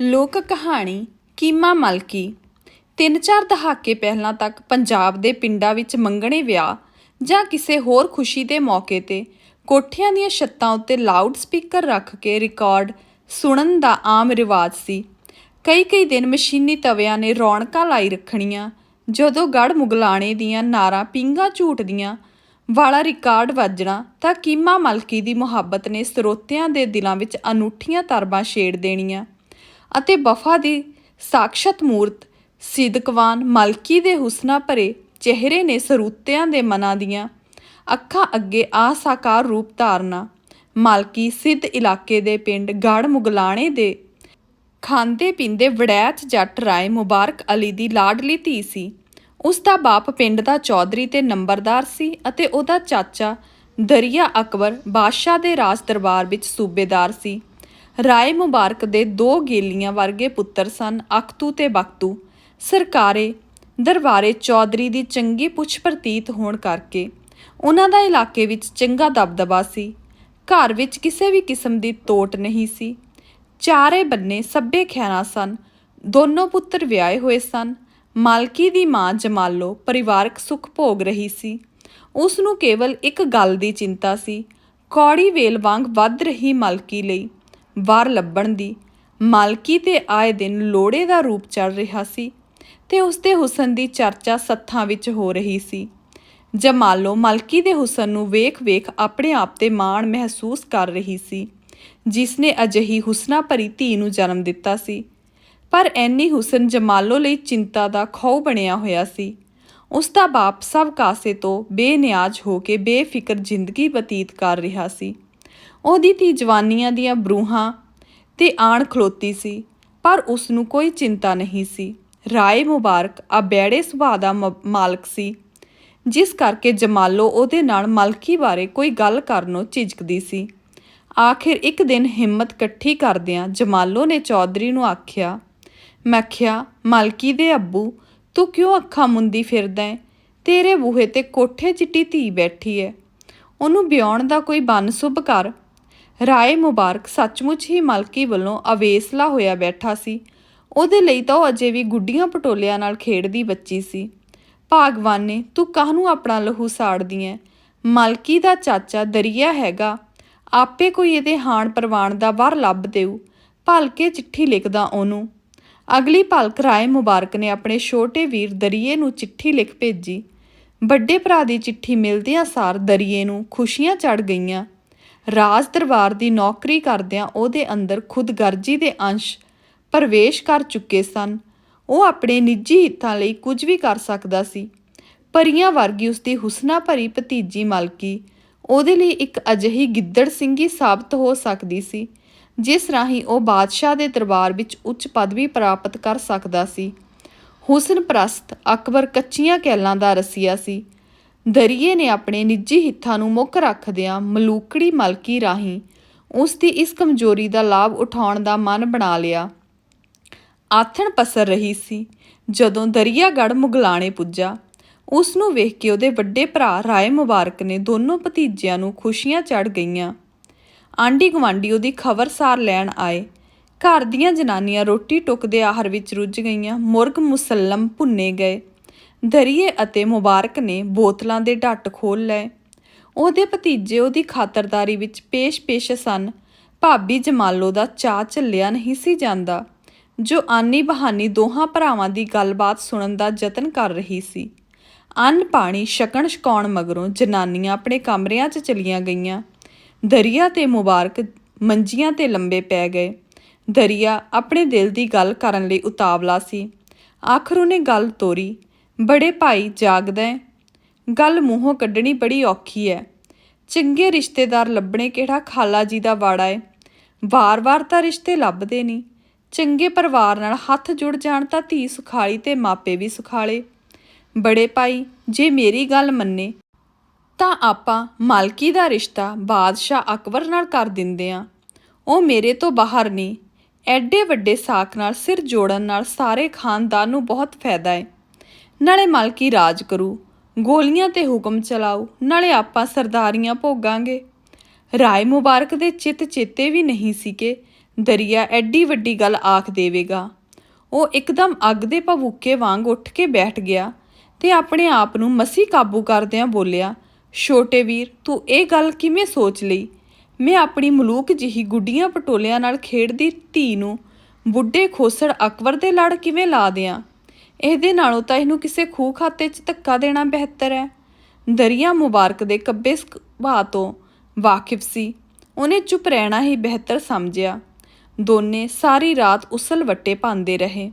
ਲੋਕ ਕਹਾਣੀ ਕੀਮਾ ਮਲਕੀ। ਤਿੰਨ ਚਾਰ ਦਹਾਕੇ ਪਹਿਲਾਂ ਤੱਕ ਪੰਜਾਬ ਦੇ ਪਿੰਡਾਂ ਵਿੱਚ ਮੰਗਣੇ ਵਿਆਹ ਜਾਂ ਕਿਸੇ ਹੋਰ ਖੁਸ਼ੀ ਦੇ ਮੌਕੇ ਤੇ ਕੋਠਿਆਂ ਦੀਆਂ ਛੱਤਾਂ ਉੱਤੇ ਲਾਊਡ ਸਪੀਕਰ ਰੱਖ ਕੇ ਰਿਕਾਰਡ ਸੁਣਨ ਦਾ ਆਮ ਰਿਵਾਜ ਸੀ। ਕਈ ਕਈ ਦਿਨ ਮਸ਼ੀਨੀ ਤਵਿਆਂ ਨੇ ਰੌਣਕਾਂ ਲਾਈ ਰੱਖਣੀਆਂ, ਜਦੋਂ ਗੜ ਮੁਗਲਾਣੇ ਦੀਆਂ ਨਾਰਾਂ ਪਿੰਗਾ ਝੂਟਦੀਆਂ ਵਾਲਾ ਰਿਕਾਰਡ ਵੱਜਣਾ ਤਾਂ ਕੀਮਾ ਮਲਕੀ ਦੀ ਮੁਹੱਬਤ ਨੇ ਸਰੋਤਿਆਂ ਦੇ ਦਿਲਾਂ ਵਿੱਚ ਅਨੂਠੀਆਂ ਤਰਬਾਂ ਛੇੜ ਦੇਣੀਆਂ। ਅਤੇ ਵਫਾ ਦੀ ਸਾਖਸ਼ਤ ਮੂਰਤ ਸਿਦਕਵਾਨ ਮਲਕੀ ਦੇ ਹੁਸਨਾ ਭਰੇ ਚਿਹਰੇ ਨੇ ਸਰੂਤਿਆਂ ਦੇ ਮਨਾਂ ਦੀਆਂ ਅੱਖਾਂ ਅੱਗੇ ਆ ਸਾਕਾਰ ਰੂਪ ਧਾਰਨਾ। ਮਲਕੀ ਸਿੱਧ ਇਲਾਕੇ ਦੇ ਪਿੰਡ ਗੜ ਮੁਗਲਾਣੇ ਦੇ ਖਾਂਦੇ ਪੀਂਦੇ ਵੜੈਚ ਜੱਟ ਰਾਏ ਮੁਬਾਰਕ ਅਲੀ ਦੀ ਲਾਡਲੀ ਧੀ ਸੀ। ਉਸ ਦਾ ਬਾਪ ਪਿੰਡ ਦਾ ਚੌਧਰੀ ਤੇ ਨੰਬਰਦਾਰ ਸੀ ਅਤੇ ਉਹਦਾ ਚਾਚਾ ਦਰਿਆ ਅਕਬਰ ਬਾਦਸ਼ਾਹ ਦੇ ਰਾਜ ਦਰਬਾਰ ਵਿੱਚ ਸੂਬੇਦਾਰ ਸੀ। ਰਾਏ ਮੁਬਾਰਕ ਦੇ ਦੋ ਗੇਲੀਆਂ ਵਰਗੇ ਪੁੱਤਰ ਸਨ, ਅਖਤੂ ਤੇ ਬਖਤੂ। ਸਰਕਾਰੇ ਦਰਬਾਰੇ ਚੌਧਰੀ ਦੀ ਚੰਗੀ ਪੁੱਛ ਪ੍ਰਤੀਤ ਹੋਣ ਕਰਕੇ ਉਹਨਾਂ ਦਾ ਇਲਾਕੇ ਵਿੱਚ ਚੰਗਾ ਦਬਦਬਾ ਸੀ। ਘਰ ਵਿੱਚ ਕਿਸੇ ਵੀ ਕਿਸਮ ਦੀ ਤੋਟ ਨਹੀਂ ਸੀ। ਚਾਰੇ ਬੰਨੇ ਸੱਬੇ ਖੈਰਾਂ ਸਨ, ਦੋਨੋਂ ਪੁੱਤਰ ਵਿਆਹੇ ਹੋਏ ਸਨ। ਮਾਲਕੀ ਦੀ ਮਾਂ ਜਮਾਲੋ ਪਰਿਵਾਰਕ ਸੁੱਖ ਭੋਗ ਰਹੀ ਸੀ। ਉਸ ਨੂੰ ਕੇਵਲ ਇੱਕ ਗੱਲ ਦੀ ਚਿੰਤਾ ਸੀ, ਕੌੜੀ ਵੇਲ ਵਾਂਗ ਵੱਧ ਰਹੀ ਮਾਲਕੀ ਲਈ। ਵਾਰ ਲੱਭਣ ਦੀ। ਮਾਲਕੀ ਤੇ ਆਏ ਦਿਨ ਲੋੜੇ ਦਾ ਰੂਪ ਚੜ ਰਿਹਾ ਸੀ ਤੇ ਉਸ ਦੇ ਹੁਸਨ ਦੀ ਚਰਚਾ ਸੱਥਾਂ ਵਿੱਚ ਹੋ ਰਹੀ ਸੀ। ਜਮਾਲੋ ਮਲਕੀ ਦੇ ਹੁਸਨ ਨੂੰ ਵੇਖ-ਵੇਖ ਆਪਣੇ ਆਪ ਤੇ ਮਾਣ ਮਹਿਸੂਸ ਕਰ ਰਹੀ ਸੀ, ਜਿਸ ਨੇ ਅਜਿਹੀ ਹੁਸਨਾ ਭਰੀ ਧੀ ਨੂੰ ਜਨਮ ਦਿੱਤਾ ਸੀ। ਪਰ ਐਨੀ ਹੁਸਨ ਜਮਾਲੋ ਲਈ ਚਿੰਤਾ ਦਾ ਖੌ ਬਣਿਆ ਹੋਇਆ ਸੀ। ਉਸ ਦਾ ਬਾਪ ਸਭ ਕਾਸੇ ਤੋਂ ਬੇਨਿਆਜ਼ ਹੋ ਕੇ ਬੇਫਿਕਰ ਜ਼ਿੰਦਗੀ ਬਤੀਤ ਕਰ ਰਿਹਾ ਸੀ। ਉਹਦੀ ਧੀ ਜਵਾਨੀਆਂ ਦੀਆਂ ਬਰੂਹਾਂ ਤੇ ਆਣ ਖਲੋਤੀ ਸੀ, ਪਰ ਉਸ ਨੂੰ ਕੋਈ ਚਿੰਤਾ ਨਹੀਂ ਸੀ। ਰਾਏ ਮੁਬਾਰਕ ਆ ਬੈੜੇ ਸੁਭਾਅ ਦਾ ਮ- ਮਾਲਕ ਸੀ, ਜਿਸ ਕਰਕੇ ਜਮਾਲੋ ਉਹਦੇ ਨਾਲ ਮਲਕੀ ਬਾਰੇ ਕੋਈ ਗੱਲ ਕਰਨੋਂ ਝਿਜਕਦੀ ਸੀ। ਆਖਿਰ ਇੱਕ ਦਿਨ ਹਿੰਮਤ ਇਕੱਠੀ ਕਰਦਿਆਂ ਜਮਾਲੋ ਨੇ ਚੌਧਰੀ ਨੂੰ ਆਖਿਆ, ਮੈਂ ਆਖਿਆ ਮਲਕੀ ਦੇ ਅੱਬੂ, ਤੂੰ ਕਿਉਂ ਅੱਖਾਂ ਮੁੰਦੀ ਫਿਰਦਾ ਹੈ? ਤੇਰੇ ਬੂਹੇ ਤੇ ਕੋਠੇ ਚਿੱਟੀ ਧੀ ਬੈਠੀ ਹੈ। ਉਹਨੂੰ ਵਿਆਉਣ ਦਾ ਕੋਈ ਬੰਨ ਸੁਭ ਕਰ। ਰਾਏ ਮੁਬਾਰਕ ਸੱਚਮੁੱਚ ਹੀ ਮਲਕੀ ਵੱਲੋਂ ਅਵੇਸਲਾ ਹੋਇਆ ਬੈਠਾ ਸੀ। ਉਹਦੇ ਲਈ ਤਾਂ ਉਹ ਅਜੇ ਵੀ ਗੁੱਡੀਆਂ ਪਟੋਲਿਆਂ ਨਾਲ ਖੇਡਦੀ ਬੱਚੀ ਸੀ। ਭਾਗਵਾਨ ਨੇ, ਤੂੰ ਕਾਹਨੂੰ ਆਪਣਾ ਲਹੂ ਸਾੜਦੀ ਐ? ਮਲਕੀ ਦਾ ਚਾਚਾ ਦਰਿਆ ਹੈਗਾ। ਆਪੇ ਕੋਈ ਇਹਦੇ ਹਾਣ ਪ੍ਰਵਾਨ ਦਾ ਵਰ ਲੱਭ ਦੇਊ। ਭਲਕੇ ਚਿੱਠੀ ਲਿਖਦਾ ਉਹਨੂੰ। ਅਗਲੀ ਭਲਕ ਰਾਏ ਮੁਬਾਰਕ ਨੇ ਆਪਣੇ ਛੋਟੇ ਵੀਰ ਦਰਿਏ ਨੂੰ ਚਿੱਠੀ ਲਿਖ ਭੇਜੀ। ਵੱਡੇ ਭਰਾ ਦੀ ਚਿੱਠੀ ਮਿਲਦਿਆਂ ਸਾਰ ਦਰਿਏ ਨੂੰ ਖੁਸ਼ੀਆਂ ਚੜ ਗਈਆਂ। ਰਾਜ ਦਰਬਾਰ ਦੀ ਨੌਕਰੀ ਕਰਦਿਆਂ ਉਹਦੇ ਅੰਦਰ ਖੁਦਗਰਜੀ ਦੇ ਅੰਸ਼ ਪ੍ਰਵੇਸ਼ ਕਰ ਚੁੱਕੇ ਸਨ। ਉਹ ਆਪਣੇ ਨਿੱਜੀ ਹਿੱਤਾਂ ਲਈ ਕੁਝ ਵੀ ਕਰ ਸਕਦਾ ਸੀ। ਪਰੀਆਂ ਵਰਗੀ ਉਸਦੀ ਹੁਸਨਾ ਭਰੀ ਭਤੀਜੀ ਮਲਕੀ ਉਹਦੇ ਲਈ ਇੱਕ ਅਜਿਹੀ ਗਿੱਦੜ ਸਿੰਘੀ ਸਾਬਤ ਹੋ ਸਕਦੀ ਸੀ, ਜਿਸ ਰਾਹੀਂ ਉਹ ਬਾਦਸ਼ਾਹ ਦੇ ਦਰਬਾਰ ਵਿੱਚ ਉੱਚ ਪਦਵੀ ਪ੍ਰਾਪਤ ਕਰ ਸਕਦਾ ਸੀ। ਹੁਸਨ ਪ੍ਰਸਤ ਅਕਬਰ ਕੱਚੀਆਂ ਕੈਲਾਂ ਦਾ ਰਸੀਆ ਸੀ। ਦਰੀਏ ਨੇ ਆਪਣੇ ਨਿੱਜੀ ਹਿੱਤਾਂ ਨੂੰ ਮੁੱਖ ਰੱਖਦਿਆਂ ਮਲੂਕੜੀ ਮਲਕੀ ਰਾਹੀਂ ਉਸ ਦੀ ਇਸ ਕਮਜ਼ੋਰੀ ਦਾ ਲਾਭ ਉਠਾਉਣ ਦਾ ਮਨ ਬਣਾ ਲਿਆ। ਆਥਣ ਪਸਰ ਰਹੀ ਸੀ। ਜਦੋਂ ਦਰਿਆਗੜ ਮੁਗਲਾਣੇ ਪੁੱਜਾ, ਉਸ ਨੂੰ ਵੇਖ ਕੇ ਉਹਦੇ ਵੱਡੇ ਭਰਾ ਰਾਏ ਮੁਬਾਰਕ ਨੇ ਦੋਨੋਂ ਭਤੀਜਿਆਂ ਨੂੰ ਖੁਸ਼ੀਆਂ ਚੜ ਗਈਆਂ। ਆਂਢੀ ਗੁਆਂਢੀ ਉਹਦੀ ਖਬਰਸਾਰ ਲੈਣ ਆਏ। ਘਰ ਦੀਆਂ ਜਨਾਨੀਆਂ ਰੋਟੀ ਟੁੱਕ ਦੇ ਆਹਰ ਵਿੱਚ ਰੁੱਝ ਗਈਆਂ। ਮੁਰਗ ਮੁਸੱਲਮ ਭੁੰਨੇ ਗਏ। ਦਰੀਏ ਅਤੇ ਮੁਬਾਰਕ ਨੇ ਬੋਤਲਾਂ ਦੇ ਢੱਟ ਖੋਲ ਲਏ। ਉਹਦੇ ਭਤੀਜੇ ਉਹਦੀ ਖਾਤਰਦਾਰੀ ਵਿੱਚ ਪੇਸ਼-ਪੇਸ਼ ਸਨ। ਭਾਬੀ ਜਮਾਲੋ ਦਾ ਚਾਅ ਝੱਲਿਆ ਨਹੀਂ ਸੀ ਜਾਂਦਾ, ਜੋ ਆਨੀ ਬਹਾਨੀ ਦੋਹਾਂ ਭਰਾਵਾਂ ਦੀ ਗੱਲਬਾਤ ਸੁਣਨ ਦਾ ਯਤਨ ਕਰ ਰਹੀ ਸੀ। ਅੰਨ ਪਾਣੀ ਛਕਣ ਛਕਾਉਣ ਮਗਰੋਂ ਜਨਾਨੀਆਂ ਆਪਣੇ ਕਮਰਿਆਂ 'ਚ ਚਲੀਆਂ ਗਈਆਂ। ਦਰੀਆ ਤੇ ਮੁਬਾਰਕ ਮੰਜੀਆਂ ਤੇ ਲੰਬੇ ਪੈ ਗਏ। ਦਰੀਆ ਆਪਣੇ ਦਿਲ ਦੀ ਗੱਲ ਕਰਨ ਲਈ ਉਤਾਵਲਾ ਸੀ। ਆਖਰ ਉਹਨੇ ਗੱਲ ਤੋਰੀ। ਬੜੇ ਭਾਈ ਜਾਗਦਾ ਹੈ। ਗੱਲ ਮੂੰਹੋਂ ਕੱਢਣੀ ਬੜੀ ਔਖੀ ਹੈ। ਚੰਗੇ ਰਿਸ਼ਤੇਦਾਰ ਲੱਭਣੇ ਕਿਹੜਾ ਖਾਲਾ ਜੀ ਦਾ ਵਾੜਾ ਹੈ। ਵਾਰ-ਵਾਰ ਤਾਂ ਰਿਸ਼ਤੇ ਲੱਭਦੇ ਨਹੀਂ। ਚੰਗੇ ਪਰਿਵਾਰ ਨਾਲ ਹੱਥ ਜੁੜ ਜਾਣ ਤਾਂ ਧੀ ਸੁਖਾਲੀ ਤੇ ਮਾਪੇ ਵੀ ਸੁਖਾਲੇ। ਬੜੇ ਭਾਈ, ਜੇ ਮੇਰੀ ਗੱਲ ਮੰਨੇ, ਤਾਂ ਆਪਾਂ ਮਾਲਕੀ ਦਾ ਰਿਸ਼ਤਾ ਬਾਦਸ਼ਾਹ ਅਕਬਰ ਨਾਲ ਕਰ ਦਿੰਦੇ ਆ ਉਹ ਮੇਰੇ ਤੋਂ ਬਾਹਰ ਨਹੀਂ। ਐਡੇ ਵੱਡੇ ਸਾਖ ਨਾਲ, ਸਿਰ ਜੋੜਨ ਨਾਲ ਸਾਰੇ ਖਾਨਦਾਨ ਨੂੰ ਬਹੁਤ ਫਾਇਦਾ ਹੈ। ਨਾਲੇ ਮਲਕੀ ਰਾਜ ਕਰੂ, ਗੋਲੀਆਂ ਤੇ ਹੁਕਮ ਚਲਾਊ, ਨਾਲੇ ਆਪਾਂ ਸਰਦਾਰੀਆਂ ਭੋਗਾਂਗੇ। ਰਾਏ ਮੁਬਾਰਕ ਦੇ ਚਿੱਤ ਚੇਤੇ ਵੀ ਨਹੀਂ ਸੀ ਕਿ ਦਰਿਆ ਐਡੀ ਵੱਡੀ ਗੱਲ ਆਖ ਦੇਵੇਗਾ। ਉਹ ਇੱਕਦਮ ਅੱਗ ਦੇ ਭਵੂਕੇ ਵਾਂਗ ਉੱਠ ਕੇ ਬੈਠ ਗਿਆ ਤੇ ਆਪਣੇ ਆਪ ਨੂੰ ਮਸੀ ਕਾਬੂ ਕਰਦਿਆਂ ਬੋਲਿਆ, ਛੋਟੇ ਵੀਰ, ਤੂੰ ਇਹ ਗੱਲ ਕਿਵੇਂ ਸੋਚ ਲਈ? ਮੈਂ ਆਪਣੀ ਮਲੂਕ ਜਿਹੀ ਗੁੱਡੀਆਂ ਪਟੋਲਿਆਂ ਨਾਲ ਖੇਡਦੀ ਧੀ ਨੂੰ ਬੁੱਢੇ ਖੋਸੜ ਅਕਬਰ ਦੇ ਲੜ ਕਿਵੇਂ ਲਾ ਦਿਆਂ? ਇਹਦੇ ਨਾਲੋਂ ਤਾਂ ਇਹਨੂੰ ਕਿਸੇ ਖੂਹ ਖਾਤੇ 'ਚ ਧੱਕਾ ਦੇਣਾ ਬਿਹਤਰ ਹੈ। ਦਰਿਆ ਮੁਬਾਰਕ ਦੇ ਕੱਬੇ ਸੁਭਾਅ ਤੋਂ ਵਾਕਿਫ ਸੀ। ਉਹਨੇ ਚੁੱਪ ਰਹਿਣਾ ਹੀ ਬਿਹਤਰ ਸਮਝਿਆ। ਦੋਨੇ ਸਾਰੀ ਰਾਤ ਉਸਲ ਵੱਟੇ ਪਾਉਂਦੇ ਰਹੇ।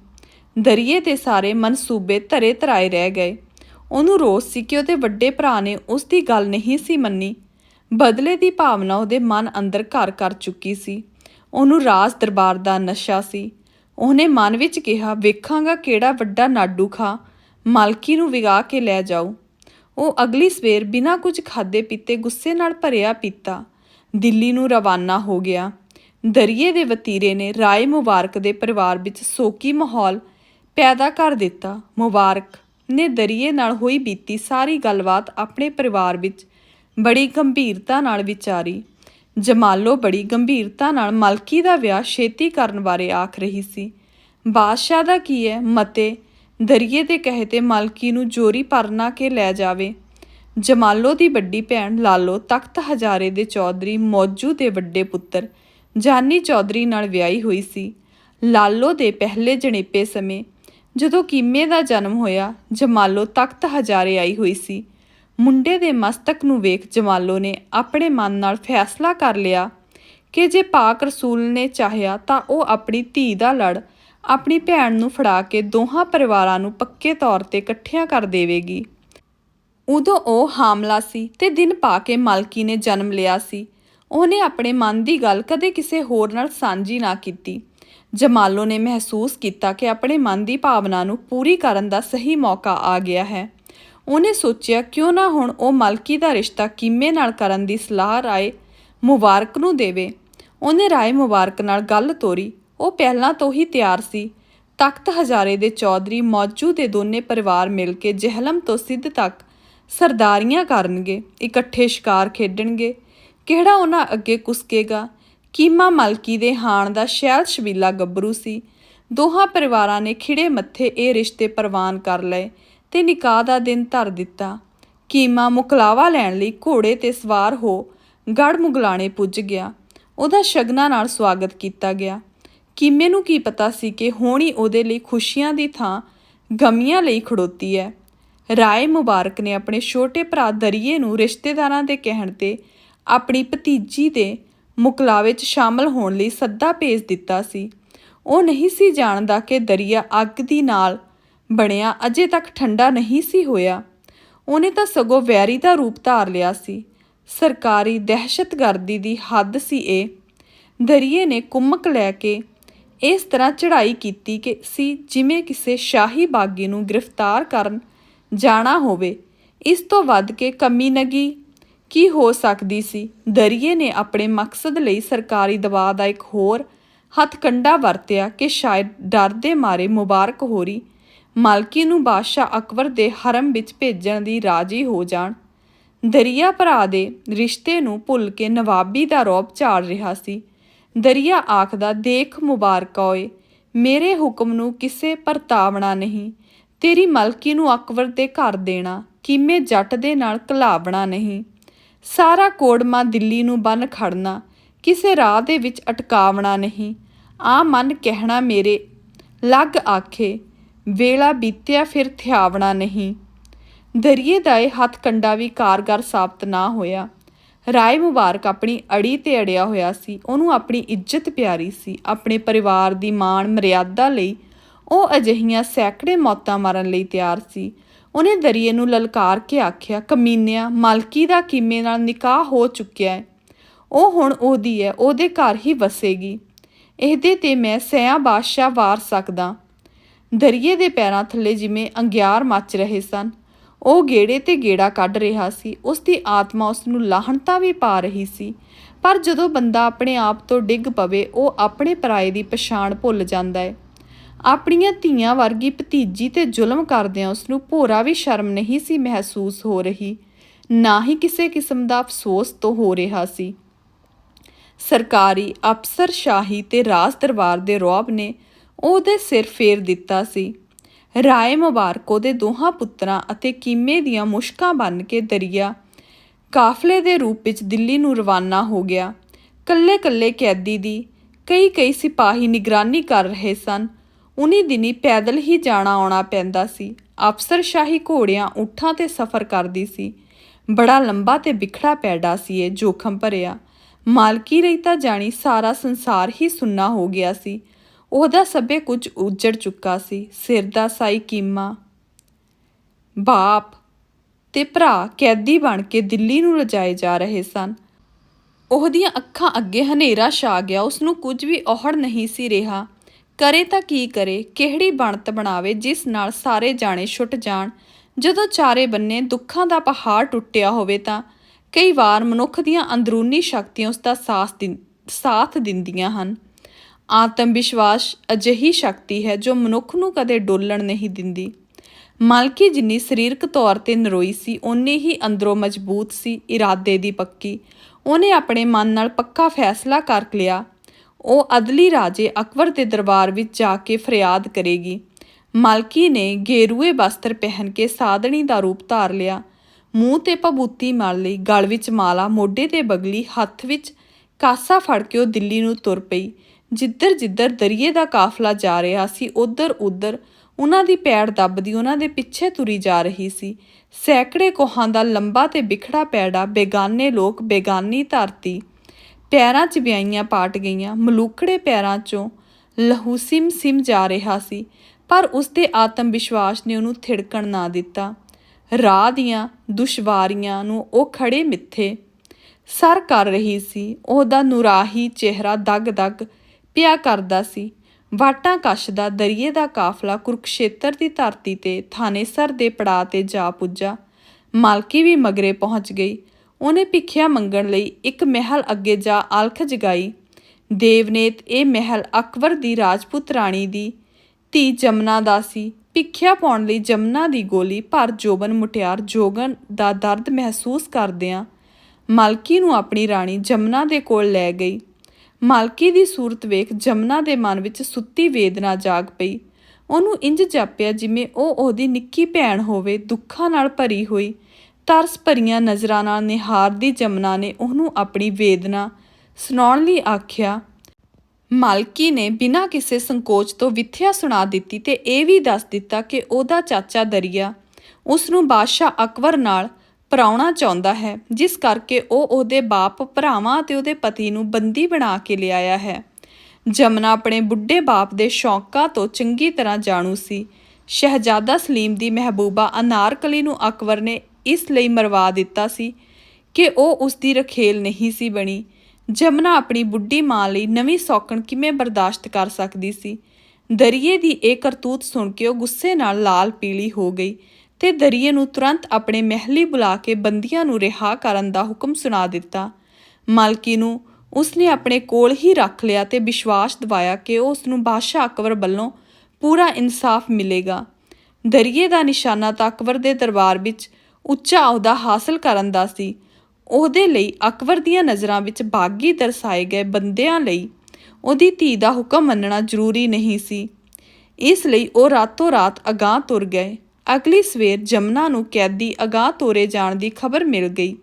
ਦਰਿਏ ਦੇ ਸਾਰੇ ਮਨਸੂਬੇ ਧਰੇ ਧਰਾਏ ਰਹਿ ਗਏ। ਉਹਨੂੰ ਰੋਸ ਸੀ ਕਿ ਉਹਦੇ ਵੱਡੇ ਭਰਾ ਨੇ ਉਸ ਦੀ ਗੱਲ ਨਹੀਂ ਸੀ ਮੰਨੀ। ਬਦਲੇ ਦੀ ਭਾਵਨਾ ਉਹਦੇ ਮਨ ਅੰਦਰ ਘਰ ਕਰ ਚੁੱਕੀ ਸੀ। ਉਹਨੂੰ ਰਾਜ ਦਰਬਾਰ ਦਾ ਨਸ਼ਾ ਸੀ। ਉਹਨੇ ਮਨ ਵਿੱਚ ਕਿਹਾ, ਵੇਖਾਂਗਾ ਕਿਹੜਾ ਵੱਡਾ ਨਾਡੂ ਖਾ, ਮਾਲਕੀ ਨੂੰ ਵਿਗਾ ਕੇ ਲੈ ਜਾਊ। ਉਹ ਅਗਲੀ ਸਵੇਰ ਬਿਨਾਂ ਕੁਝ ਖਾਦੇ ਪੀਤੇ ਗੁੱਸੇ ਨਾਲ ਭਰਿਆ ਪੀਤਾ। ਦਿੱਲੀ ਨੂੰ ਰਵਾਨਾ ਹੋ ਗਿਆ। ਦਰਿਏ ਦੇ ਵਤੀਰੇ ਨੇ ਰਾਏ ਮੁਬਾਰਕ ਦੇ ਪਰਿਵਾਰ ਵਿੱਚ ਸੋਕੀ ਮਾਹੌਲ ਪੈਦਾ ਕਰ ਦਿੱਤਾ। ਮੁਬਾਰਕ ਨੇ ਦਰਿਏ ਨਾਲ ਹੋਈ ਬੀਤੀ ਸਾਰੀ ਗੱਲਬਾਤ ਆਪਣੇ ਪਰਿਵਾਰ ਵਿੱਚ ਬੜੀ ਗੰਭੀਰਤਾ ਨਾਲ ਵਿਚਾਰੀ। ਜਮਾਲੋ ਬੜੀ ਗੰਭੀਰਤਾ ਨਾਲ ਮਲਕੀ ਦਾ ਵਿਆਹ ਛੇਤੀ ਕਰਨ ਬਾਰੇ ਆਖ ਰਹੀ ਸੀ। ਬਾਦਸ਼ਾਹ ਦਾ ਕੀ ਹੈ ਮਤੇ ਦਰਿਏ ਦੇ ਕਹੇ ਤੇ ਮਲਕੀ ਨੂੰ ਜੋਰੀ ਪਰਨਾ ਕੇ ਲੈ ਜਾਵੇ। ਜਮਾਲੋ ਦੀ ਵੱਡੀ ਭੈਣ ਲਾਲੋ ਤਖਤ ਹਜ਼ਾਰੇ ਦੇ ਚੌਧਰੀ ਮੌਜੂ ਦੇ ਵੱਡੇ ਪੁੱਤਰ ਜਾਨੀ ਚੌਧਰੀ ਨਾਲ ਵਿਆਹੀ ਹੋਈ ਸੀ। ਲਾਲੋ ਦੇ ਪਹਿਲੇ ਜਣੇਪੇ ਸਮੇਂ ਜਦੋਂ ਕੀਮੇ ਦਾ ਜਨਮ ਹੋਇਆ, ਜਮਾਲੋ ਤਖਤ ਹਜ਼ਾਰੇ ਆਈ ਹੋਈ ਸੀ। ਮੁੰਡੇ ਦੇ ਮਸਤਕ ਨੂੰ ਵੇਖ ਜਮਾਲੋ ਨੇ ਆਪਣੇ ਮਨ ਨਾਲ ਫੈਸਲਾ ਕਰ ਲਿਆ ਕਿ ਜੇ ਪਾਕ ਰਸੂਲ ਨੇ ਚਾਹਿਆ ਤਾਂ ਉਹ ਆਪਣੀ ਧੀ ਦਾ ਲੜ, ਆਪਣੀ ਭੈਣ ਨੂੰ ਫੜਾ ਕੇ ਦੋਹਾਂ ਪਰਿਵਾਰਾਂ ਨੂੰ ਪੱਕੇ ਤੌਰ ਤੇ ਇਕੱਠਿਆਂ ਕਰ ਦੇਵੇਗੀ। ਉਦੋਂ ਉਹ ਹਾਮਲਾ ਸੀ ਤੇ ਦਿਨ ਪਾ ਕੇ ਮਾਲਕੀ ਨੇ ਜਨਮ ਲਿਆ ਸੀ। ਉਹਨੇ ਆਪਣੇ ਮਨ ਦੀ ਗੱਲ ਕਦੇ ਕਿਸੇ ਹੋਰ ਨਾਲ ਸਾਂਝੀ ਨਾ ਕੀਤੀ। ਜਮਾਲੋ ਨੇ ਮਹਿਸੂਸ ਕੀਤਾ ਕਿ ਆਪਣੇ ਮਨ ਦੀ ਭਾਵਨਾ ਨੂੰ ਪੂਰੀ ਕਰਨ ਦਾ ਸਹੀ ਮੌਕਾ ਆ ਗਿਆ ਹੈ। ਉਹਨੇ ਸੋਚਿਆ, ਕਿਉਂ ਨਾ ਹੁਣ ਉਹ ਮਲਕੀ ਦਾ ਰਿਸ਼ਤਾ ਕੀਮੇ ਨਾਲ ਕਰਨ ਦੀ ਸਲਾਹ ਰਾਏ ਮੁਬਾਰਕ ਨੂੰ ਦੇਵੇ? ਉਹਨੇ ਰਾਏ ਮੁਬਾਰਕ ਨਾਲ ਗੱਲ ਤੋਰੀ। ਉਹ ਪਹਿਲਾਂ ਤੋਂ ਹੀ ਤਿਆਰ ਸੀ। ਤਖਤ ਹਜ਼ਾਰੇ ਦੇ ਚੌਧਰੀ ਮੌਜੂ ਦੇ ਦੋਨੇ ਪਰਿਵਾਰ ਮਿਲ ਕੇ ਜਹਿਲਮ ਤੋਂ ਸਿੱਧ ਤੱਕ ਸਰਦਾਰੀਆਂ ਕਰਨਗੇ, ਇਕੱਠੇ ਸ਼ਿਕਾਰ ਖੇਡਣਗੇ। ਕਿਹੜਾ ਉਹਨਾਂ ਅੱਗੇ ਕੁਸਕੇਗਾ? ਕੀਮਾ ਮਲਕੀ ਦੇ ਹਾਣ ਦਾ ਸ਼ੈਲ ਸ਼ਬੀਲਾ ਗੱਭਰੂ ਸੀ। ਦੋਹਾਂ ਪਰਿਵਾਰਾਂ ਨੇ ਖਿੜੇ ਮੱਥੇ ਇਹ ਰਿਸ਼ਤੇ ਪ੍ਰਵਾਨ ਕਰ ਲਏ। ਤੇ ਨਿਕਾਹ ਦਾ ਦਿਨ ਧਰ ਦਿੱਤਾ। ਕੀਮਾ ਮੁਕਲਾਵਾ ਲੈਣ ਲਈ ਘੋੜੇ ਤੇ ਸਵਾਰ ਹੋ ਗੜ ਮੁਗਲਾਣੇ ਪੁੱਜ ਗਿਆ। ਉਹਦਾ ਸ਼ਗਨਾਂ ਨਾਲ ਸਵਾਗਤ ਕੀਤਾ ਗਿਆ। ਕੀਮੇ ਨੂੰ ਕੀ ਪਤਾ ਸੀ ਕਿ ਹੋਣੀ ਉਹਦੇ ਲਈ ਖੁਸ਼ੀਆਂ ਦੀ ਥਾਂ ਗਮੀਆਂ ਲਈ ਖੜੋਤੀ ਹੈ। ਰਾਏ ਮੁਬਾਰਕ ਨੇ ਆਪਣੇ ਛੋਟੇ ਭਰਾ ਦਰੀਏ ਨੂੰ ਰਿਸ਼ਤੇਦਾਰਾਂ ਦੇ ਕਹਿਣ ਤੇ ਆਪਣੀ ਭਤੀਜੀ ਦੇ ਮੁਕਲਾਵੇ 'ਚ ਸ਼ਾਮਲ ਹੋਣ ਲਈ ਸੱਦਾ ਭੇਜ ਦਿੱਤਾ ਸੀ। ਉਹ ਨਹੀਂ ਸੀ ਜਾਣਦਾ ਕਿ ਦਰੀਆ ਅੱਗ ਦੀ ਨਾਲ ਬਣਿਆ ਅਜੇ ਤੱਕ ਠੰਡਾ ਨਹੀਂ ਸੀ ਹੋਇਆ। ਉਹਨੇ ਤਾਂ ਸਗੋਂ ਵੈਰੀ ਦਾ ਰੂਪ ਧਾਰ ਲਿਆ ਸੀ। ਸਰਕਾਰੀ ਦਹਿਸ਼ਤਗਰਦੀ ਦੀ ਹੱਦ ਸੀ ਇਹ। ਦਰੀਏ ਨੇ ਕੁੰਮਕ ਲੈ ਕੇ ਇਸ ਤਰ੍ਹਾਂ ਚੜ੍ਹਾਈ ਕੀਤੀ ਕਿ ਸੀ ਜਿਵੇਂ ਕਿਸੇ ਸ਼ਾਹੀ ਬਾਗੀ ਨੂੰ ਗ੍ਰਿਫਤਾਰ ਕਰਨ ਜਾਣਾ ਹੋਵੇ। ਇਸ ਤੋਂ ਵੱਧ ਕੇ ਕਮੀ ਨਗੀ। ਕੀ ਹੋ ਸਕਦੀ ਸੀ? ਦਰੀਏ ਨੇ ਆਪਣੇ ਮਕਸਦ ਲਈ ਸਰਕਾਰੀ ਦਬਾਅ ਦਾ ਇੱਕ ਹੋਰ ਹੱਥਕੰਡਾ ਵਰਤਿਆ ਕਿ ਸ਼ਾਇਦ ਡਰ ਦੇ ਮਾਰੇ ਮੁਬਾਰਕ ਹੋਰੀ ਮਾਲਕੀ ਨੂੰ ਬਾਦਸ਼ਾਹ ਅਕਬਰ ਦੇ ਹਰਮ ਵਿੱਚ ਭੇਜਣ ਦੀ ਰਾਜੀ ਹੋ ਜਾਣ। ਦਰਿਆ ਭਰਾ ਦੇ ਰਿਸ਼ਤੇ ਨੂੰ ਭੁੱਲ ਕੇ ਨਵਾਬੀ ਦਾ ਰੌਬ ਝਾੜ ਰਿਹਾ ਸੀ। ਦਰਿਆ ਆਖਦਾ, ਦੇਖ ਮੁਬਾਰਕ ਓਏ, ਮੇਰੇ ਹੁਕਮ ਨੂੰ ਕਿਸੇ ਪਰਤਾਵਣਾ ਨਹੀਂ। ਤੇਰੀ ਮਲਕੀ ਨੂੰ ਅਕਬਰ ਦੇ ਘਰ ਦੇਣਾ ਕਿਵੇਂ ਜੱਟ ਦੇ ਨਾਲ ਘਲਾਵਣਾ ਨਹੀਂ। ਸਾਰਾ ਕੋੜਮਾ ਦਿੱਲੀ ਨੂੰ ਬੰਨ ਖੜਨਾ ਕਿਸੇ ਰਾਹ ਦੇ ਵਿੱਚ ਅਟਕਾਵਣਾ ਨਹੀਂ। ਆ ਮਨ ਕਹਿਣਾ ਮੇਰੇ। ਲੱਗ ਆਖੇ ਵੇਲਾ ਬੀਤਿਆ ਫਿਰ ਥਿਆਵਣਾ ਨਹੀਂ। ਦਰਿਏ ਦਾ ਇਹ ਹੱਥ ਕੰਡਾ ਵੀ ਕਾਰਗਰ ਸਾਬਤ ਨਾ ਹੋਇਆ। ਰਾਏ ਮੁਬਾਰਕ ਆਪਣੀ ਅੜੀ ਤੇ ਅੜਿਆ ਹੋਇਆ ਸੀ। ਉਹਨੂੰ ਆਪਣੀ ਇੱਜ਼ਤ ਪਿਆਰੀ ਸੀ। ਆਪਣੇ ਪਰਿਵਾਰ ਦੀ ਮਾਣ ਮਰਿਆਦਾ ਲਈ ਉਹ ਅਜਿਹੀਆਂ ਸੈਂਕੜੇ ਮੌਤਾਂ ਮਾਰਨ ਲਈ ਤਿਆਰ ਸੀ। ਉਹਨੇ ਦਰਿਏ ਨੂੰ ਲਲਕਾਰ ਕੇ ਆਖਿਆ, ਕਮੀਨਿਆ, ਮਾਲਕੀ ਦਾ ਕੀਮੇ ਨਾਲ ਨਿਕਾਹ ਹੋ ਚੁੱਕਿਆ ਹੈ। ਉਹ ਹੁਣ ਉਹਦੀ ਹੈ, ਉਹਦੇ ਘਰ ਹੀ ਵਸੇਗੀ। ਇਹਦੇ ਤੇ ਮੈਂ ਸਿਆਂ ਬਾਦਸ਼ਾਹ ਵਾਰ ਸਕਦਾ। ਦਰਿਏ ਦੇ ਪੈਰਾਂ ਥੱਲੇ ਜਿਵੇਂ ਅੰਗਿਆਰ ਮੱਚ ਰਹੇ ਸਨ। ਉਹ ਗੇੜੇ ਤੇ ਗੇੜਾ ਕੱਢ ਰਿਹਾ ਸੀ। ਉਸ ਦੀ ਆਤਮਾ ਉਸ ਨੂੰ ਲਾਹਣਤਾ ਵੀ ਪਾ ਰਹੀ ਸੀ। ਪਰ ਜਦੋਂ ਬੰਦਾ ਆਪਣੇ ਆਪ ਤੋਂ ਡਿੱਗ ਪਵੇ, ਉਹ ਆਪਣੇ ਪਰਾਏ ਦੀ ਪਛਾਣ ਭੁੱਲ ਜਾਂਦਾ ਹੈ। ਆਪਣੀਆਂ ਧੀਆਂ ਵਰਗੀ ਭਤੀਜੀ ਤੇ ਜ਼ੁਲਮ ਕਰਦਿਆਂ ਉਸ ਨੂੰ ਭੋਰਾ ਵੀ ਸ਼ਰਮ ਨਹੀਂ ਸੀ ਮਹਿਸੂਸ ਹੋ ਰਹੀ। ਨਾ ਹੀ ਕਿਸੇ ਕਿਸਮ ਦਾ ਅਫਸੋਸ ਤੋਂ ਹੋ ਰਿਹਾ ਸੀ। ਸਰਕਾਰੀ ਅਫਸਰਸ਼ਾਹੀ ਤੇ ਰਾਜ ਦਰਬਾਰ ਦੇ ਰੌਬ ਨੇ ਉਹਦੇ ਸਿਰ ਫੇਰ ਦਿੱਤਾ ਸੀ। ਰਾਏ ਮੁਬਾਰਕ ਉਹਦੇ ਦੋਹਾਂ ਪੁੱਤਰਾਂ ਅਤੇ ਕੀਮੇ ਦੀਆਂ ਮੁਸ਼ਕਾਂ ਬੰਨ ਕੇ ਦਰਿਆ ਕਾਫਲੇ ਦੇ ਰੂਪ ਵਿੱਚ ਦਿੱਲੀ ਨੂੰ ਰਵਾਨਾ ਹੋ ਗਿਆ। ਕੱਲੇ ਕੱਲੇ ਕੈਦੀ ਦੀ ਕਈ ਕਈ ਸਿਪਾਹੀ ਨਿਗਰਾਨੀ ਕਰ ਰਹੇ ਸਨ। ਉਨੀ ਦਿਨੀ ਪੈਦਲ ਹੀ ਜਾਣਾ ਆਉਣਾ ਪੈਂਦਾ ਸੀ। ਅਫਸਰਸ਼ਾਹੀ ਘੋੜਿਆਂ ਊਠਾਂ ਤੇ ਸਫ਼ਰ ਕਰਦੀ ਸੀ। ਬੜਾ ਲੰਬਾ ਤੇ ਵਿਖੜਾ ਪੈੜਾ ਸੀ ਇਹ ਜੋਖਮ ਭਰਿਆ। ਮਾਲਕੀ ਰਹੀ ਤਾਂ ਜਾਣੀ ਸਾਰਾ ਸੰਸਾਰ ਹੀ ਸੁੰਨਾ ਹੋ ਗਿਆ ਸੀ। ਉਹਦਾ ਸਭੇ ਕੁਝ ਉਜੜ ਚੁੱਕਾ ਸੀ। ਸਿਰ ਦਾ ਸਾਈ ਕੀਮਾ, ਬਾਪ ਤੇ ਭਰਾ ਕੈਦੀ ਬਣ ਕੇ ਦਿੱਲੀ ਨੂੰ ਲਿਜਾਏ ਜਾ ਰਹੇ ਸਨ। ਉਹਦੀਆਂ ਅੱਖਾਂ ਅੱਗੇ ਹਨੇਰਾ ਛਾ ਗਿਆ। ਉਸ ਨੂੰ ਕੁਝ ਵੀ ਔਹੜ ਨਹੀਂ ਸੀ ਰਿਹਾ। ਕਰੇ ਤਾਂ ਕੀ ਕਰੇ, ਕਿਹੜੀ ਬਣਤ ਬਣਾਵੇ ਜਿਸ ਨਾਲ ਸਾਰੇ ਜਾਣੇ ਛੁੱਟ ਜਾਣ। ਜਦੋਂ ਚਾਰੇ ਬੰਨੇ ਦੁੱਖਾਂ ਦਾ ਪਹਾੜ ਟੁੱਟਿਆ ਹੋਵੇ ਤਾਂ ਕਈ ਵਾਰ ਮਨੁੱਖ ਦੀਆਂ ਅੰਦਰੂਨੀ ਸ਼ਕਤੀਆਂ ਉਸ ਦਾ ਸਾਥ ਦਿੰ- ਸਾਥ ਦਿੰਦੀਆਂ ਹਨ। ਆਤਮ ਵਿਸ਼ਵਾਸ ਅਜਿਹੀ ਸ਼ਕਤੀ ਹੈ ਜੋ ਮਨੁੱਖ ਨੂੰ ਕਦੇ ਡੋਲਣ ਨਹੀਂ ਦਿੰਦੀ। ਮਾਲਕੀ ਜਿੰਨੀ ਸਰੀਰਕ ਤੌਰ ਤੇ ਨਰੋਈ ਸੀ, ਓਨੀ ਹੀ ਅੰਦਰੋਂ ਮਜ਼ਬੂਤ ਸੀ, ਇਰਾਦੇ ਦੀ ਪੱਕੀ। ਉਹਨੇ ਆਪਣੇ ਮਨ ਨਾਲ ਪੱਕਾ ਫੈਸਲਾ ਕਰ ਲਿਆ। ਉਹ ਅਦਲੀ ਰਾਜੇ ਅਕਬਰ ਦੇ ਦਰਬਾਰ ਵਿੱਚ ਜਾ ਕੇ ਫਰਿਆਦ ਕਰੇਗੀ। ਮਾਲਕੀ ਨੇ ਗੇਰੂਏ ਵਸਤਰ ਪਹਿਨ ਕੇ ਸਾਧਣੀ ਦਾ ਰੂਪ ਧਾਰ ਲਿਆ। ਮੂੰਹ ਤੇ ਭਬੂਤੀ ਮਲ ਲਈ, ਗਲ ਵਿੱਚ ਮਾਲਾ, ਮੋਢੇ ਤੇ ਬਗਲੀ, ਹੱਥ ਵਿੱਚ ਕਾਸਾ ਫੜ ਕੇ ਉਹ ਦਿੱਲੀ ਨੂੰ ਤੁਰ ਪਈ। ਜਿੱਧਰ ਜਿੱਧਰ ਦਰਿਏ ਦਾ ਕਾਫਲਾ ਜਾ ਰਿਹਾ ਸੀ ਉਧਰ ਉਧਰ ਉਹਨਾਂ ਦੀ ਪੈੜ ਦੱਬਦੀ ਉਹਨਾਂ ਦੇ ਪਿੱਛੇ ਤੁਰੀ ਜਾ ਰਹੀ ਸੀ। ਸੈਂਕੜੇ ਕੋਹਾਂ ਦਾ ਲੰਬਾ ਤੇ ਵਿਖੜਾ ਪੈੜਾ ਬੇਗਾਨੇ ਲੋਕ ਬੇਗਾਨੀ ਧਰਤੀ ਪੈਰਾਂ 'ਚ ਵਿਆਈਆਂ ਪਾਟ ਗਈਆਂ। ਮਲੂਖੜੇ ਪੈਰਾਂ 'ਚੋਂ ਲਹੂ ਸਿਮ ਸਿਮ ਜਾ ਰਿਹਾ ਸੀ, ਪਰ ਉਸਦੇ ਆਤਮ ਵਿਸ਼ਵਾਸ ਨੇ ਉਹਨੂੰ ਥਿੜਕਣ ਨਾ ਦਿੱਤਾ। ਰਾਹ ਦੀਆਂ ਦੁਸ਼ਵਾਰੀਆਂ ਨੂੰ ਉਹ ਖੜੇ ਮਿੱਥੇ ਸਰ ਕਰ ਰਹੀ ਸੀ। ਉਹਦਾ ਨੂਰਾਹੀ ਚਿਹਰਾ ਦਗ-ਦਗ ਪਿਆ ਕਰਦਾ ਸੀ। ਵਾਟਾਂ ਕੱਛਦਾ ਦਰਿਏ ਦਾ ਕਾਫਲਾ ਕੁਰਕਸ਼ੇਤਰ ਦੀ ਧਰਤੀ ਤੇ ਥਾਨੇਸਰ ਦੇ ਪੜਾਅ ਤੇ ਜਾ ਪੁੱਜਾ। ਮਾਲਕੀ ਵੀ ਮਗਰੇ ਪਹੁੰਚ ਗਈ। ਉਹਨੇ ਭਿੱਖਿਆ ਮੰਗਣ ਲਈ ਇੱਕ ਮਹਿਲ ਅੱਗੇ ਜਾ ਆਲਖ ਜਗਾਈ। ਦੇਵਨੇਤ ਇਹ ਮਹਿਲ ਅਕਬਰ ਦੀ ਰਾਜਪੂਤ ਰਾਣੀ ਦੀ ਧੀ ਜਮਨਾ ਦਾ ਸੀ। ਭਿੱਖਿਆ ਪਾਉਣ ਲਈ ਜਮਨਾ ਦੀ ਗੋਲੀ ਭਰ ਜੋਬਨ ਮੁਟਿਆਰ ਜੋਗਨ ਦਾ ਦਰਦ ਮਹਿਸੂਸ ਕਰਦਿਆਂ ਮਾਲਕੀ ਨੂੰ ਆਪਣੀ ਰਾਣੀ ਜਮਨਾ ਦੇ ਕੋਲ ਲੈ ਗਈ। ਮਾਲਕੀ ਦੀ ਸੂਰਤ ਵੇਖ ਜਮਨਾ ਦੇ ਮਨ ਵਿੱਚ ਸੁੱਤੀ ਵੇਦਨਾ ਜਾਗ ਪਈ। ਉਹਨੂੰ ਇੰਜ ਜਾਪਿਆ ਜਿਵੇਂ ਉਹ ਉਹਦੀ ਨਿੱਕੀ ਭੈਣ ਹੋਵੇ, ਦੁੱਖਾਂ ਨਾਲ ਭਰੀ ਹੋਈ, ਤਰਸ ਭਰੀਆਂ ਨਜ਼ਰਾਂ ਨਾਲ ਨਿਹਾਰਦੀ ਜਮਨਾ ਨੇ ਉਹਨੂੰ ਆਪਣੀ ਵੇਦਨਾ ਸੁਣਾਉਣ ਲਈ ਆਖਿਆ, ਮਾਲਕੀ ਨੇ ਬਿਨਾਂ ਕਿਸੇ ਸੰਕੋਚ ਤੋਂ ਵਿਥਿਆ ਸੁਣਾ ਦਿੱਤੀ ਤੇ ਇਹ ਵੀ ਦੱਸ ਦਿੱਤਾ ਕਿ ਉਹਦਾ ਚਾਚਾ ਦਰਿਆ ਉਸ ਨੂੰ ਬਾਦਸ਼ਾਹ ਅਕਬਰ ਨਾਲ ਪਰਾਉਣਾ ਚਾਹੁੰਦਾ ਹੈ, ਜਿਸ ਕਰਕੇ ਉਹ ਉਹਦੇ ਬਾਪ, ਭਰਾਵਾਂ ਅਤੇ ਉਹਦੇ ਪਤੀ ਨੂੰ ਬੰਦੀ ਬਣਾ ਕੇ ਲਿਆਇਆ ਹੈ। ਜਮਨਾ ਆਪਣੇ ਬੁੱਢੇ ਬਾਪ ਦੇ ਸ਼ੌਕਾਂ ਤੋਂ ਚੰਗੀ ਤਰ੍ਹਾਂ ਜਾਣੂ ਸੀ। ਸ਼ਹਿਜ਼ਾਦਾ ਸਲੀਮ ਦੀ ਮਹਿਬੂਬਾ ਅਨਾਰਕਲੀ ਨੂੰ ਅਕਬਰ ਨੇ ਇਸ ਲਈ ਮਰਵਾ ਦਿੱਤਾ ਸੀ ਕਿ ਉਹ ਉਸ ਦੀ ਰਖੇਲ ਨਹੀਂ ਸੀ ਬਣੀ। ਜਮਨਾ ਆਪਣੀ ਬੁੱਢੀ ਮਾਂ ਲਈ ਨਵੀਂ ਸੌਕਣ ਕਿਵੇਂ ਬਰਦਾਸ਼ਤ ਕਰ ਸਕਦੀ ਸੀ? ਦਰਿਏ ਦੀ ਇਹ ਕਰਤੂਤ ਸੁਣ ਕੇ ਉਹ ਗੁੱਸੇ ਨਾਲ ਲਾਲ ਪੀਲੀ ਹੋ ਗਈ। ਤੇ ਦਰੀਏ ਨੂੰ ਤੁਰੰਤ ਆਪਣੇ ਮਹਿਲੀ ਬੁਲਾ ਕੇ ਬੰਦੀਆਂ ਨੂੰ ਰਿਹਾ ਕਰਨ ਦਾ ਹੁਕਮ ਸੁਣਾ ਦਿੱਤਾ। ਮਾਲਕੀ ਨੂੰ ਉਸਨੇ ਆਪਣੇ ਕੋਲ ਹੀ ਰੱਖ ਲਿਆ ਤੇ ਵਿਸ਼ਵਾਸ ਦਿਵਾਇਆ ਕਿ ਉਹ ਉਸ ਨੂੰ ਬਾਦਸ਼ਾਹ ਅਕਬਰ ਵੱਲੋਂ ਪੂਰਾ ਇਨਸਾਫ ਮਿਲੇਗਾ। ਦਰੀਏ ਦਾ ਨਿਸ਼ਾਨਾ ਤਾਂ ਅਕਬਰ ਦੇ ਦਰਬਾਰ ਵਿੱਚ ਉੱਚਾ ਅਹੁਦਾ ਹਾਸਲ ਕਰਨ ਦਾ ਸੀ। ਉਹਦੇ ਲਈ ਅਕਬਰ ਦੀਆਂ ਨਜ਼ਰਾਂ ਵਿੱਚ ਬਾਗੀ ਦਰਸਾਏ ਗਏ ਬੰਦਿਆਂ ਲਈ ਉਹਦੀ ਧੀ ਦਾ ਹੁਕਮ ਮੰਨਣਾ ਜ਼ਰੂਰੀ ਨਹੀਂ ਸੀ। ਇਸ ਲਈ ਉਹ ਰਾਤੋਂ ਰਾਤ ਅਗਾਹ ਤੁਰ ਗਏ। ਅਗਲੀ ਸਵੇਰ ਜਮਨਾ ਨੂੰ ਕੈਦੀ ਅਗਾਹ ਤੋਰੇ ਜਾਣ ਦੀ ਖਬਰ ਮਿਲ ਗਈ।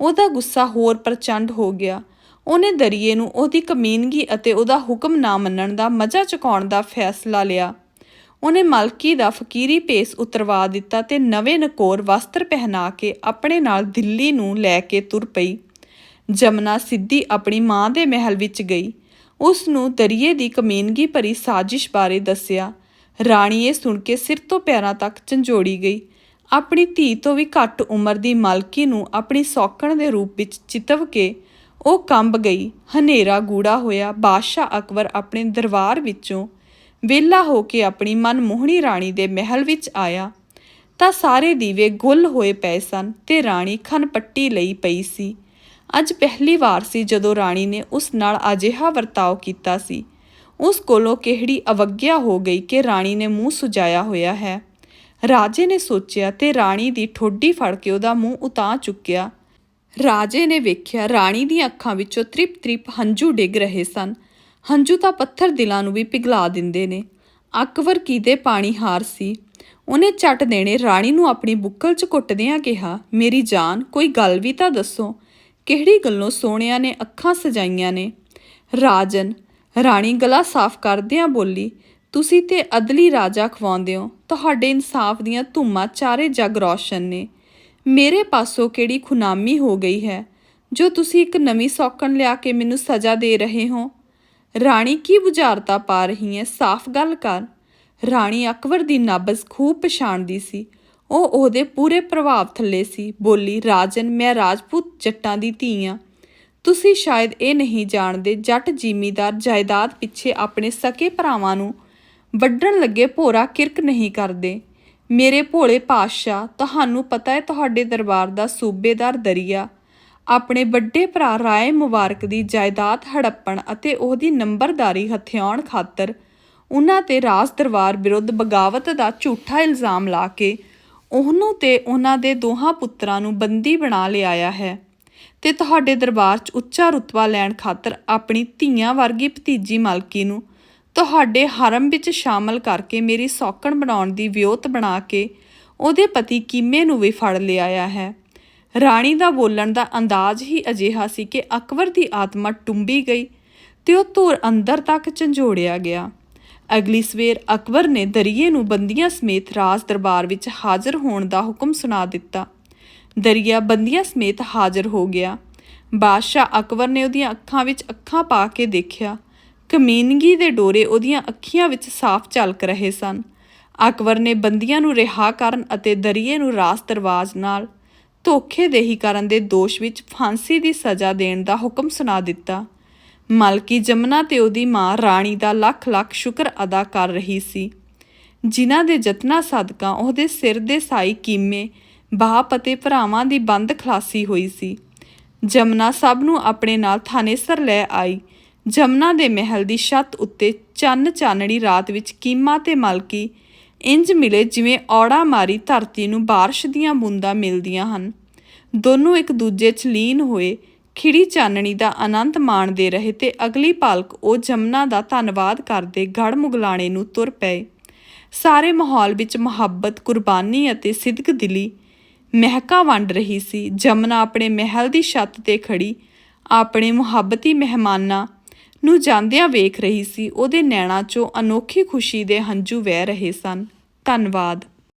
ਉਹਦਾ ਗੁੱਸਾ ਹੋਰ ਪ੍ਰਚੰਡ ਹੋ ਗਿਆ। ਉਹਨੇ ਦਰਿਏ ਨੂੰ ਉਹਦੀ ਕਮੀਨਗੀ ਅਤੇ ਉਹਦਾ ਹੁਕਮ ਨਾ ਮੰਨਣ ਦਾ ਮਜ਼ਾ ਚੁਕਾਉਣ ਦਾ ਫੈਸਲਾ ਲਿਆ। ਉਹਨੇ ਮਲਕੀ ਦਾ ਫਕੀਰੀ ਭੇਸ ਉਤਰਵਾ ਦਿੱਤਾ ਤੇ ਨਵੇਂ ਨਕੋਰ ਵਸਤਰ ਪਹਿਨਾ ਕੇ ਆਪਣੇ ਨਾਲ ਦਿੱਲੀ ਨੂੰ ਲੈ ਕੇ ਤੁਰ ਪਈ। ਜਮਨਾ ਸਿੱਧੀ ਆਪਣੀ ਮਾਂ ਦੇ ਮਹਿਲ ਵਿੱਚ ਗਈ। ਉਸ ਨੂੰ ਦਰਿਏ ਦੀ ਕਮੀਨਗੀ ਭਰੀ ਸਾਜ਼ਿਸ਼ ਬਾਰੇ ਦੱਸਿਆ। ਰਾਣੀ ਇਹ ਸੁਣ ਕੇ ਸਿਰ ਤੋਂ ਪੈਰਾਂ ਤੱਕ ਝੰਜੋੜੀ ਗਈ। ਆਪਣੀ ਧੀ ਤੋਂ ਵੀ ਘੱਟ ਉਮਰ ਦੀ ਮਾਲਕੀ ਨੂੰ ਆਪਣੀ ਸੌਕਣ ਦੇ ਰੂਪ ਵਿੱਚ ਚਿਤਵ ਕੇ ਉਹ ਕੰਬ ਗਈ। ਹਨੇਰਾ ਗੂੜਾ ਹੋਇਆ। ਬਾਦਸ਼ਾਹ ਅਕਬਰ ਆਪਣੇ ਦਰਬਾਰ ਵਿੱਚੋਂ ਵਿਹਲਾ ਹੋ ਕੇ ਆਪਣੀ ਮਨਮੋਹਣੀ ਰਾਣੀ ਦੇ ਮਹਿਲ ਵਿੱਚ ਆਇਆ। ਤਾਂ ਸਾਰੇ ਦੀਵੇ ਗੁੱਲ ਹੋਏ ਪਏ ਸਨ ਤੇ ਰਾਣੀ ਖਨਪੱਟੀ ਲਈ ਪਈ ਸੀ। ਅੱਜ ਪਹਿਲੀ ਵਾਰ ਸੀ ਜਦੋਂ ਰਾਣੀ ਨੇ ਉਸ ਨਾਲ ਅਜਿਹਾ ਵਰਤਾਓ ਕੀਤਾ ਸੀ। ਉਸ ਕੋਲੋਂ ਕਿਹੜੀ ਅਵਗਿਆ ਹੋ ਗਈ ਕਿ ਰਾਣੀ ਨੇ ਮੂੰਹ ਸੁਜਾਇਆ ਹੋਇਆ ਹੈ? ਰਾਜੇ ਨੇ ਸੋਚਿਆ ਤੇ ਰਾਣੀ ਦੀ ਠੋਡੀ ਫੜ ਕੇ ਉਹਦਾ ਮੂੰਹ ਉਤਾਂ ਚੁੱਕਿਆ। ਰਾਜੇ ਨੇ ਵੇਖਿਆ ਰਾਣੀ ਦੀਆਂ ਅੱਖਾਂ ਵਿੱਚੋਂ ਤ੍ਰਿਪ-ਤ੍ਰਿਪ ਹੰਝੂ ਡਿੱਗ ਰਹੇ ਸਨ। ਹੰਝੂ ਤਾਂ ਪੱਥਰ ਦਿਲਾਂ ਨੂੰ ਵੀ ਪਿਘਲਾ ਦਿੰਦੇ ਨੇ। ਅਕਬਰ ਕੀਦੇ ਪਾਣੀ ਹਾਰ ਸੀ। ਉਹਨੇ ਝੱਟ ਦੇਣੇ ਰਾਣੀ ਨੂੰ ਆਪਣੀ ਬੁੱਕਲ 'ਚ ਘੁੱਟਦਿਆਂ ਕਿਹਾ, ਮੇਰੀ ਜਾਨ, ਕੋਈ ਗੱਲ ਵੀ ਤਾਂ ਦੱਸੋ। ਕਿਹੜੀ ਗੱਲੋਂ ਸੋਹਣਿਆਂ ਨੇ ਅੱਖਾਂ ਸਜਾਈਆਂ ਨੇ? ਰਾਜਨ ਰਾਣੀ ਗਲਾ ਸਾਫ਼ ਕਰਦਿਆਂ ਬੋਲੀ, ਤੁਸੀਂ ਤੇ ਅਦਲੀ ਰਾਜਾ ਖਵਾਉਂਦੇ ਹੋ, ਤੁਹਾਡੇ ਇਨਸਾਫ ਦੀਆਂ ਧੁੰਮਾਂ ਚਾਰੇ ਜਗ ਰੌਸ਼ਨ ਨੇ। ਮੇਰੇ ਪਾਸੋਂ ਕਿਹੜੀ ਖੁਨਾਮੀ ਹੋ ਗਈ ਹੈ? ਜੋ ਤੁਸੀਂ ਇੱਕ ਨਵੀਂ ਸੌਕਣ ਲਿਆ ਕੇ ਮੈਨੂੰ ਸਜ਼ਾ ਦੇ ਰਹੇ ਹੋ। ਰਾਣੀ ਕੀ ਬੁਝਾਰਤਾ ਪਾ ਰਹੀ ਹੈ? ਸਾਫ਼ ਗੱਲ ਕਰ। ਰਾਣੀ ਅਕਬਰ ਦੀ ਨਾਬਜ਼ ਖੂਬ ਪਛਾਣਦੀ ਸੀ। ਉਹ ਉਹਦੇ ਪੂਰੇ ਪ੍ਰਭਾਵ ਥੱਲੇ ਸੀ। ਬੋਲੀ, ਰਾਜਨ, ਮੈਂ ਰਾਜਪੂਤ ਜੱਟਾਂ ਦੀ ਧੀ ਆ। ਤੁਸੀਂ ਸ਼ਾਇਦ ਇਹ ਨਹੀਂ ਜਾਣਦੇ ਜੱਟ ਜ਼ਿਮੀਦਾਰ ਜਾਇਦਾਦ ਪਿੱਛੇ ਆਪਣੇ ਸਕੇ ਭਰਾਵਾਂ ਨੂੰ ਵੱਢਣ ਲੱਗੇ ਭੋਰਾ ਕਿਰਕ ਨਹੀਂ ਕਰਦੇ। ਮੇਰੇ ਭੋਲੇ ਪਾਤਸ਼ਾਹ, ਤੁਹਾਨੂੰ ਪਤਾ ਹੈ ਤੁਹਾਡੇ ਦਰਬਾਰ ਦਾ ਸੂਬੇਦਾਰ ਦਰੀਆ। ਆਪਣੇ ਵੱਡੇ ਭਰਾ ਰਾਏ ਮੁਬਾਰਕ ਦੀ ਜਾਇਦਾਦ ਹੜੱਪਣ ਅਤੇ ਉਹਦੀ ਨੰਬਰਦਾਰੀ ਹਥਿਆਉਣ ਖਾਤਰ ਉਹਨਾਂ ਤੇ ਰਾਜ ਦਰਬਾਰ ਵਿਰੁੱਧ ਬਗਾਵਤ ਦਾ ਝੂਠਾ ਇਲਜ਼ਾਮ ਲਾ ਕੇ ਉਹਨੂੰ ਤੇ ਉਹਨਾਂ ਦੇ ਦੋਹਾਂ ਪੁੱਤਰਾਂ ਨੂੰ ਬੰਦੀ ਬਣਾ ਲਿਆਇਆ ਹੈ। ਤੇ ਤੁਹਾਡੇ ਦਰਬਾਰ 'ਚ ਉੱਚਾ ਰੁਤਬਾ ਲੈਣ ਖਾਤਰ ਆਪਣੀ ਧੀਆਂ ਵਰਗੀ ਭਤੀਜੀ ਮਲਕੀ ਨੂੰ ਤੁਹਾਡੇ ਹਰਮ ਵਿੱਚ ਸ਼ਾਮਲ ਕਰਕੇ ਮੇਰੀ ਸੌਕਣ ਬਣਾਉਣ ਦੀ ਵਿਉਂਤ ਬਣਾ ਕੇ ਉਹਦੇ ਪਤੀ ਕੀਮੇ ਨੂੰ ਵੀ ਫੜ ਲਿਆਇਆ ਹੈ। ਰਾਣੀ ਦਾ ਬੋਲਣ ਦਾ ਅੰਦਾਜ਼ ਹੀ ਅਜਿਹਾ ਸੀ ਕਿ ਅਕਬਰ ਦੀ ਆਤਮਾ ਟੁੰਬੀ ਗਈ ਤੇ ਉਹ ਧੁਰ ਅੰਦਰ ਤੱਕ ਝੰਜੋੜਿਆ ਗਿਆ। ਅਗਲੀ ਸਵੇਰ ਅਕਬਰ ਨੇ ਦਰਿਏ ਨੂੰ ਬੰਦੀਆਂ ਸਮੇਤ ਰਾਜ ਦਰਬਾਰ ਵਿੱਚ ਹਾਜ਼ਰ ਹੋਣ ਦਾ ਹੁਕਮ ਸੁਣਾ ਦਿੱਤਾ। ਦਰਿਆ ਬੰਦੀਆਂ ਸਮੇਤ ਹਾਜ਼ਰ ਹੋ ਗਿਆ। ਬਾਦਸ਼ਾਹ ਅਕਬਰ ਨੇ ਉਹਦੀਆਂ ਅੱਖਾਂ ਵਿੱਚ ਅੱਖਾਂ ਪਾ ਕੇ ਦੇਖਿਆ। ਕਮੀਨਗੀ ਦੇ ਡੋਰੇ ਉਹਦੀਆਂ ਅੱਖੀਆਂ ਵਿੱਚ ਸਾਫ਼ ਝਲਕ ਰਹੇ ਸਨ। ਅਕਬਰ ਨੇ ਬੰਦੀਆਂ ਨੂੰ ਰਿਹਾ ਕਰਨ ਅਤੇ ਦਰੀਏ ਨੂੰ ਰਾਸ ਦਰਵਾਜ਼ ਨਾਲ ਧੋਖੇਦੇਹੀ ਕਰਨ ਦੇ ਦੋਸ਼ ਵਿੱਚ ਫਾਂਸੀ ਦੀ ਸਜ਼ਾ ਦੇਣ ਦਾ ਹੁਕਮ ਸੁਣਾ ਦਿੱਤਾ। ਮਲਕੀ ਜਮਨਾ ਤੇ ਉਹਦੀ ਮਾਂ ਰਾਣੀ ਦਾ ਲੱਖ ਲੱਖ ਸ਼ੁਕਰ ਅਦਾ ਕਰ ਰਹੀ ਸੀ। ਜਿਨ੍ਹਾਂ ਦੇ ਯਤਨਾਂ ਸਦਕਾ ਉਹਦੇ ਸਿਰ ਦੇ ਸਾਈ ਕੀਮੇ ਬਾਪ ਅਤੇ ਭਰਾਵਾਂ ਦੀ ਬੰਦ ਖਲਾਸੀ ਹੋਈ ਸੀ। ਜਮਨਾ ਸਭ ਨੂੰ ਆਪਣੇ ਨਾਲ ਥਾਨੇਸਰ ਲੈ ਆਈ। ਜਮਨਾ ਦੇ ਮਹਿਲ ਦੀ ਛੱਤ ਉੱਤੇ ਚੰਨ ਚਾਨਣੀ ਰਾਤ ਵਿੱਚ ਕੀਮਾ ਤੇ ਮਲਕੀ ਇੰਜ ਮਿਲੇ ਜਿਵੇਂ ਔੜਾ ਮਾਰੀ ਧਰਤੀ ਨੂੰ ਬਾਰਿਸ਼ ਦੀਆਂ ਬੂੰਦਾਂ ਮਿਲਦੀਆਂ ਹਨ। ਦੋਨੋਂ ਇੱਕ ਦੂਜੇ 'ਚ ਲੀਨ ਹੋਏ, ਖਿੜੀ ਚਾਨਣੀ ਦਾ ਆਨੰਦ ਮਾਣਦੇ ਰਹੇ ਤੇ ਅਗਲੀ ਪਾਲਕ ਉਹ ਜਮਨਾ ਦਾ ਧੰਨਵਾਦ ਕਰਦੇ ਗੜ ਮੁਗਲਾਣੇ ਨੂੰ ਤੁਰ ਪਏ। ਸਾਰੇ ਮਾਹੌਲ ਵਿੱਚ ਮੁਹੱਬਤ, ਕੁਰਬਾਨੀ ਅਤੇ ਸਿਦਕ ਦਿਲੀ ਮਹਿਕਾ ਵੰਡ ਰਹੀ ਸੀ। ਜਮਨਾ ਆਪਣੇ ਮਹਿਲ ਦੀ ਛੱਤ ਤੇ ਖੜੀ, ਆਪਣੇ ਮੁਹੱਬਤੀ ਮਹਿਮਾਨਾਂ ਨੂੰ ਜਾਂਦਿਆਂ ਵੇਖ ਰਹੀ ਸੀ। ਉਹਦੇ ਨੈਣਾਂ 'ਚੋਂ ਅਨੋਖੀ ਖੁਸ਼ੀ ਦੇ ਹੰਝੂ ਵਹਿ ਰਹੇ ਸਨ। ਧੰਨਵਾਦ।